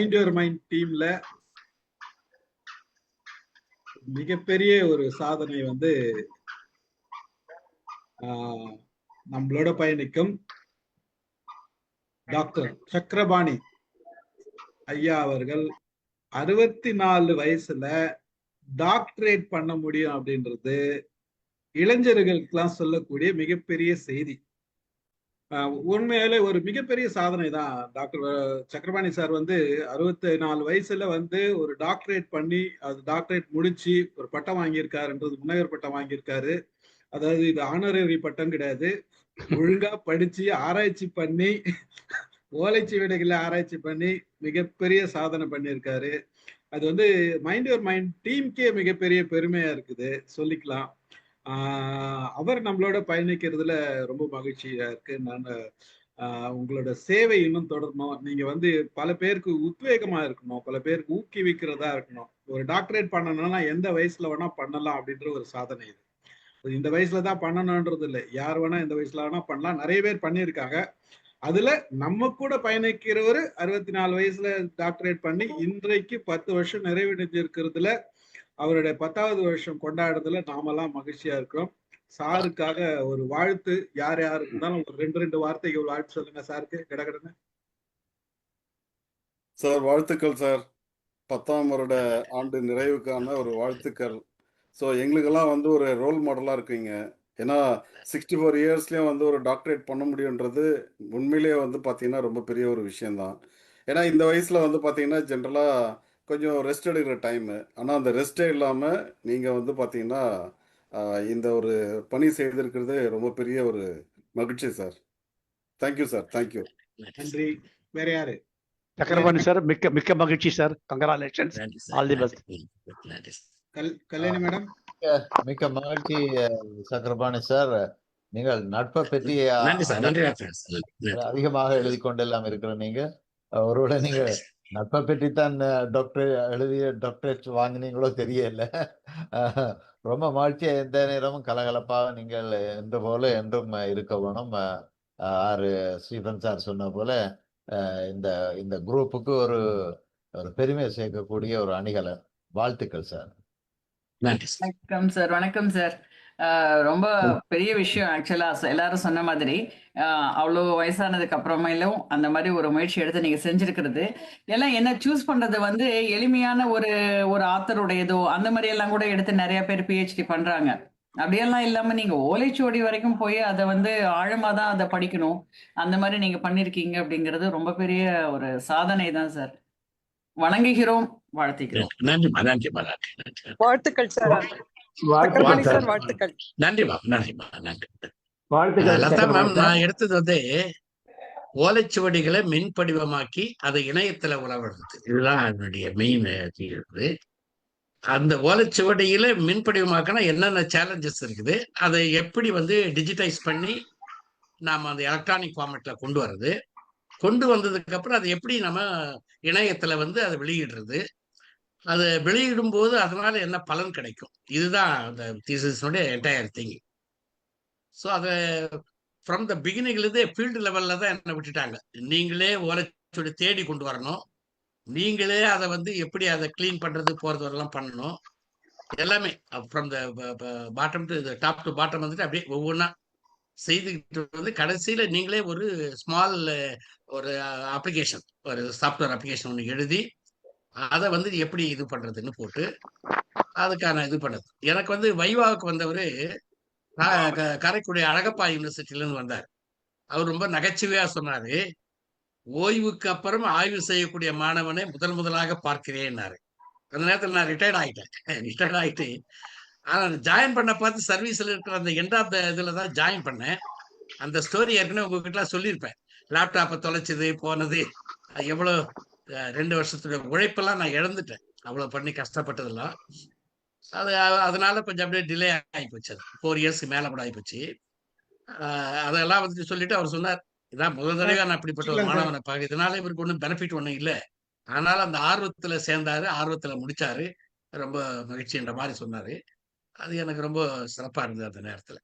Mind your mind டீம்ல மிகப்பெரிய ஒரு சாதனை வந்து நம்மளோட பயணிக்கும் டாக்டர் சக்கரபாணி ஐயா அவர்கள் அறுபத்தி நாலு வயசுல டாக்டரேட் பண்ண முடியும் அப்படின்றது இளைஞர்களுக்கெல்லாம் சொல்லக்கூடிய மிகப்பெரிய செய்தி. உண்மையிலே ஒரு மிகப்பெரிய சாதனை தான். டாக்டர் சக்கரபாணி சார் வந்து அறுபத்தி நாலு வயசுல வந்து ஒரு டாக்டரேட் பண்ணி அது டாக்டரேட் முடிச்சு ஒரு பட்டம் வாங்கியிருக்காருன்றது முனைவர் பட்டம் வாங்கியிருக்காரு. அதாவது இது ஆனரரி பட்டம் கிடையாது. ஒழுங்கா படிச்சு ஆராய்ச்சி பண்ணி ஓலைச்சி ஓலைச்சுவடிகளை ஆராய்ச்சி பண்ணி மிகப்பெரிய சாதனை பண்ணியிருக்காரு. அது வந்து மைண்ட் யுவர் மைண்ட் டீம்க்கே மிகப்பெரிய பெருமையா இருக்குது. சொல்லிக்கலாம். அவர் நம்மளோட பயணிக்கிறதுல ரொம்ப மகிழ்ச்சியா இருக்கு. நான் உங்களோட சேவை இன்னும் தொடரணும். நீங்க வந்து பல பேருக்கு உத்வேகமா இருக்கணும். பல பேருக்கு ஊக்குவிக்கிறதா இருக்கணும். ஒரு டாக்டரேட் பண்ணணும்னா எந்த வயசுல வேணா பண்ணலாம் அப்படின்ற ஒரு சாதனை இது. இந்த வயசுல தான் பண்ணணும்ன்றது இல்லை. யார் வேணா இந்த வயசுல வேணா பண்ணலாம். நிறைய பேர் பண்ணியிருக்காங்க. அதுல நம்ம கூட பயணிக்கிறவர் அறுபத்தி நாலு வயசுல டாக்டரேட் பண்ணி இன்றைக்கு பத்து வருஷம் நிறைவடைஞ்சிருக்கிறதுல அவருடைய பத்தாவது வருஷம் கொண்டாடுறதுல நாமெல்லாம் மகிழ்ச்சியா இருக்கிறோம். சாருக்காக ஒரு வாழ்த்து. யார் யார் இருந்தாலும் ஒரு ரெண்டு ரெண்டு வார்த்தைக்கு ஒரு வாழ்த்து சொல்லுங்க சாருக்கு. கடகடன்னு சார் வாழ்த்துக்கள் சார். பத்தாம் வருட ஆண்டு நிறைவுக்கான ஒரு வாழ்த்துக்கள். ஸோ எங்களுக்கெல்லாம் வந்து ஒரு ரோல் மாடலாக இருக்கீங்க. ஏன்னா சிக்ஸ்டி ஃபோர் இயர்ஸ்லேயும் வந்து ஒரு டாக்டரேட் பண்ண முடியுன்றது உண்மையிலேயே வந்து பார்த்தீங்கன்னா ரொம்ப பெரிய ஒரு விஷயம்தான். ஏன்னா இந்த வயசில் வந்து பார்த்தீங்கன்னா ஜென்ரலாக கொஞ்சம் ரெஸ்ட் எடுக்கிற டைமு ஆனால் அந்த ரெஸ்ட்டே இல்லாமல் நீங்கள் வந்து பார்த்தீங்கன்னா இந்த ஒரு பணி செய்திருக்கிறது ரொம்ப பெரிய ஒரு மகிழ்ச்சி சார் தேங்க்யூ சார் தேங்க்யூ நன்றி. வேற யாரு? சக்கரபாணி சார் மிக்க மிக்க மகிழ்ச்சி சார் the best. நன்றி. கல் கல்யாணி மேடம்? மிக்க மகிழ்ச்சி சக்கரபாணி சார் நீங்கள் நட்பை பற்றி அதிகமாக எழுதி கொண்டெல்லாம் இருக்கிற நீங்க. ஒருவேளை நீங்க நட்பை பற்றி தான் டாக்டர் எழுதிய டாக்டரேட் வாங்கினீங்களோ தெரியல. ரொம்ப மகிழ்ச்சியா எந்த நேரமும் கலகலப்பாக நீங்கள் எந்த போல என்றும் இருக்க வேணும். ஆறு ஸ்டீஃபன் சார் சொன்ன போல இந்த இந்த குரூப்புக்கு ஒரு ஒரு பெருமை சேர்க்கக்கூடிய ஒரு அணிகலன். வாழ்த்துக்கள் சார். வணக்கம் சார் வணக்கம் சார். ரொம்ப பெரிய விஷயம் ஆக்சுவலா. எல்லாரும் சொன்ன மாதிரி அவ்வளோ வயசானதுக்கு அப்புறமேலும் அந்த மாதிரி ஒரு முயற்சி எடுத்து நீங்க செஞ்சிருக்கிறது. எல்லாம் என்ன சூஸ் பண்றது வந்து எளிமையான ஒரு ஒரு ஆத்தருடையதோ அந்த மாதிரி எல்லாம் கூட எடுத்து நிறைய பேர் பிஹெச்டி பண்றாங்க. அப்படியெல்லாம் இல்லாம நீங்க ஓலைச்சுவடி வரைக்கும் போய் அதை வந்து ஆழமா தான் அதை படிக்கணும். அந்த மாதிரி நீங்க பண்ணிருக்கீங்க அப்படிங்கிறது ரொம்ப பெரிய ஒரு சாதனை தான் சார். வணங்குகிறோம் நன்றிமா நன்றி நன்றி. வாழ்த்துக்கள் சார். வாழ்த்துக்கள். நன்றிமா நன்றிமா நன்றி லதா மேம். நான் எடுத்தது வந்து ஓலைச்சுவடிகளை மின் படிவமாக்கி அதை இணையத்துல உறவிடுறது இதுதான் என்னுடைய மெயின் இது அந்த ஓலைச்சுவடியில மின் படிவமாக்கினா என்னென்ன சேலஞ்சஸ் இருக்குது அதை எப்படி வந்து டிஜிட்டைஸ் பண்ணி நாம அந்த எலக்ட்ரானிக் ஃபார்மேட்ல கொண்டு வர்றது கொண்டு வந்ததுக்கு அப்புறம் அதை எப்படி நம்ம இணையத்துல வந்து அதை வெளியிடுறது அதை வெளியிடும் போது அதனால என்ன பலன் கிடைக்கும்? இதுதான் அந்த தீசிஸனுடைய என்டையர் திங் ஸோ அதை ஃப்ரம் த பிகினிங்லேருந்தே ஃபீல்டு லெவலில் தான் என்னை விட்டுட்டாங்க. நீங்களே ஓலைச்சொடி தேடி கொண்டு வரணும். நீங்களே அதை வந்து எப்படி அதை க்ளீன் பண்ணுறது போகிறது வரலாம் பண்ணணும். எல்லாமே from the bottom to top to bottom வந்துட்டு அப்படியே ஒவ்வொன்றா செய்துக்கிட்டு வந்து கடைசியில் நீங்களே ஒரு ஸ்மால் uh, ஒரு uh, அப்ளிகேஷன் ஒரு சாஃப்ட்வேர் அப்ளிகேஷன் ஒன்று எழுதி அதை வந்து எப்படி இது பண்ணுறதுன்னு போட்டு அதுக்கான இது பண்ணது. எனக்கு வந்து வைவாவுக்கு வந்தவர் காரைக்குடி அழகப்பா யூனிவர்சிட்டியிலேருந்து வந்தார். அவர் ரொம்ப நகைச்சுவையா சொன்னாரு. ஓய்வுக்கு அப்புறம் ஆய்வு செய்யக்கூடிய மாணவனை முதல் முதலாக பார்க்கிறேன்னாரு. அந்த நேரத்தில் நான் ரிட்டையர்ட் ஆகிட்டேன் ரிட்டையர்ட் ஆகிட்டு ஆனால் ஜாயின் பண்ண பார்த்து சர்வீஸில் இருக்கிற அந்த எண்ட் ஆஃப் த இதில் தான் ஜாயின் பண்ணேன். அந்த ஸ்டோரி ஏற்கனவே உங்ககிட்ட சொல்லியிருப்பேன். லேப்டாப்பை தொலைச்சது போனது எவ்வளோ ரெண்டு வருஷத்துடைய உழைப்பெல்லாம் நான் இழந்துட்டேன். அவ்வளோ பண்ணி கஷ்டப்பட்டதெல்லாம். அது அதனால கொஞ்சம் அப்படியே டிலே ஆகி போச்சு அது. ஃபோர் இயர்ஸ்க்கு மேலே கூட ஆகி போச்சு. அதெல்லாம் வந்துட்டு சொல்லிட்டு அவர் சொன்னார் இதான் முதல் தடவை நான் அப்படிப்பட்ட ஒரு. மாணவனை பார்க்க இதனால இவருக்கு ஒன்றும் பெனிஃபிட் ஒன்றும் இல்லை. ஆனாலும் அந்த ஆர்வத்துல சேர்ந்தாரு ஆர்வத்துல முடிச்சாரு. ரொம்ப மகிழ்ச்சின்ற மாதிரி சொன்னாரு. அது எனக்கு ரொம்ப சிறப்பா இருந்தது அந்த நேரத்துல.